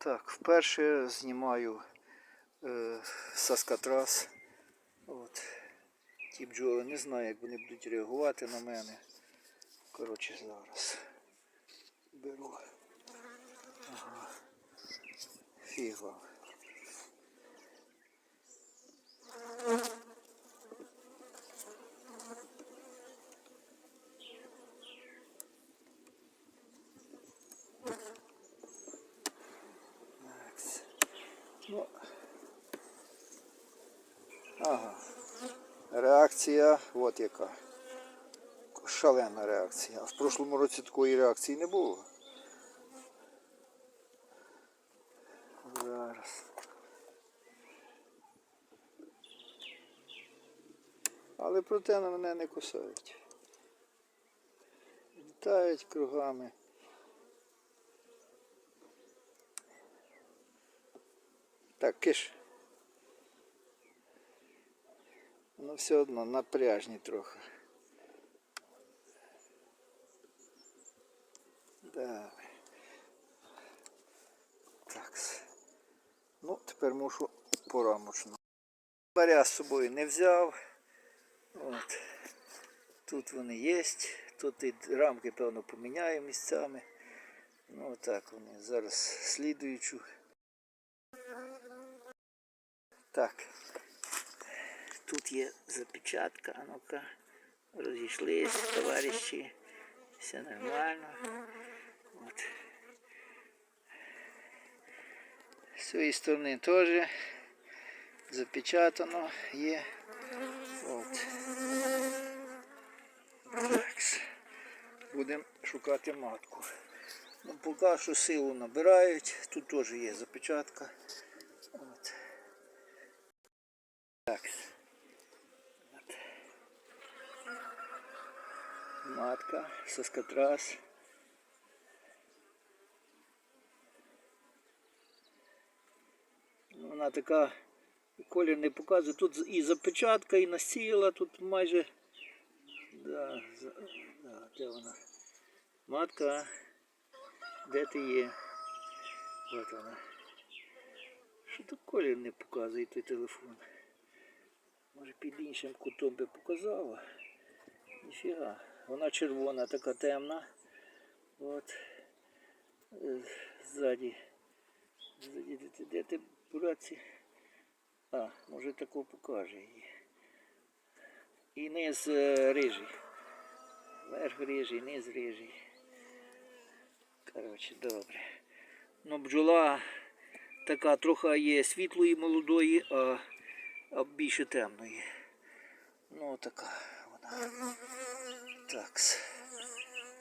Так, вперше знімаю е, саскатрас. От. Ті бджоли не знаю, як вони будуть реагувати на мене. Коротше, зараз беру. Ага. Фіг. Так. Ну. Ага. Реакція от яка. Шалена реакція. А в прошлому році такої реакції не було. Зараз. Але проте на мене не кусають. Літають кругами. Так, киш. Ну все одно напряжні трохи. Давай. Так. Ну, тепер мушу порамочно. Баря з собою не взяв. От. Тут вони є. Тут і рамки, певно, поміняю місцями. Ну отак вони. Зараз слідуючу. Так. Тут є запечатка, а ну-ка. Розійшлись, товариші. Все нормально. От. З цієї сторони теж запечатано є. От. Так. Будемо шукати матку. Ну, поки що силу набирають. Тут теж є запечатка. От. Так. Матка, соскотрас. Вона така колір не показує. Тут і запечатка, і насіяла, тут майже. Да, да, де вона? Матка, де ти є? От вона. Що тут колір не показує той телефон? Може під іншим кутом би показала. Ніфіга. Вона червона, така темна. От. Е, Ззаді. Ззаді, де ти, бураці? А, може тако покаже її. І низ е, рижий. Верх рижий, низ рижий. Коротше, добре. Ну, бджола така трохи є світлої молодої, а, а більше темної. Ну, така вона. Так.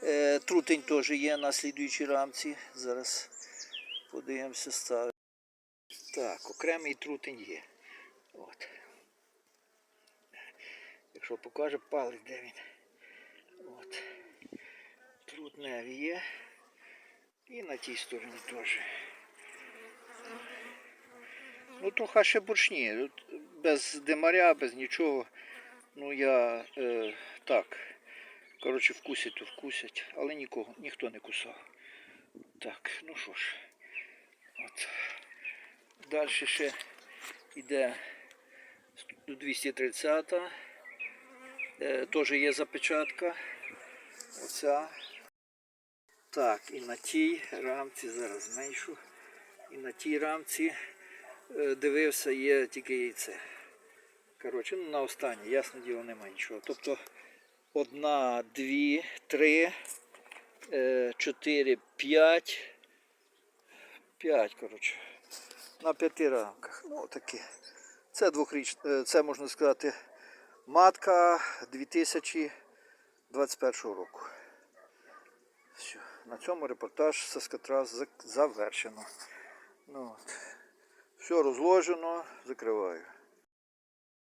Е, трутень теж є на слідуючій рамці. Зараз подивимося, ставимо. Так, окремий трутень є. От. Якщо покаже палець, де він. От. Трутневі є. І на тій стороні теж. Ну, трохи ще буршні. Без димаря, без нічого. Ну я е, так. Коротше, вкусять, то вкусять, але нікого, ніхто не кусав. Так, ну що ж. От. Далі ще йде 230. Е, теж є запечатка. Оця. Так, і на тій рамці, зараз зменшу. І на тій рамці е, дивився, є тільки яйце. Коротше, ну на останній, ясно діло, немає нічого. Тобто одна, дві, три, е, чотири, п'ять. П'ять, коротше. На п'яти рамках. Ну, таке. Це двохріч, е, це можна сказати, матка 2021 року. Все. На цьому репортаж Саскатрас завершено. Ну, от. Все розложено, закриваю.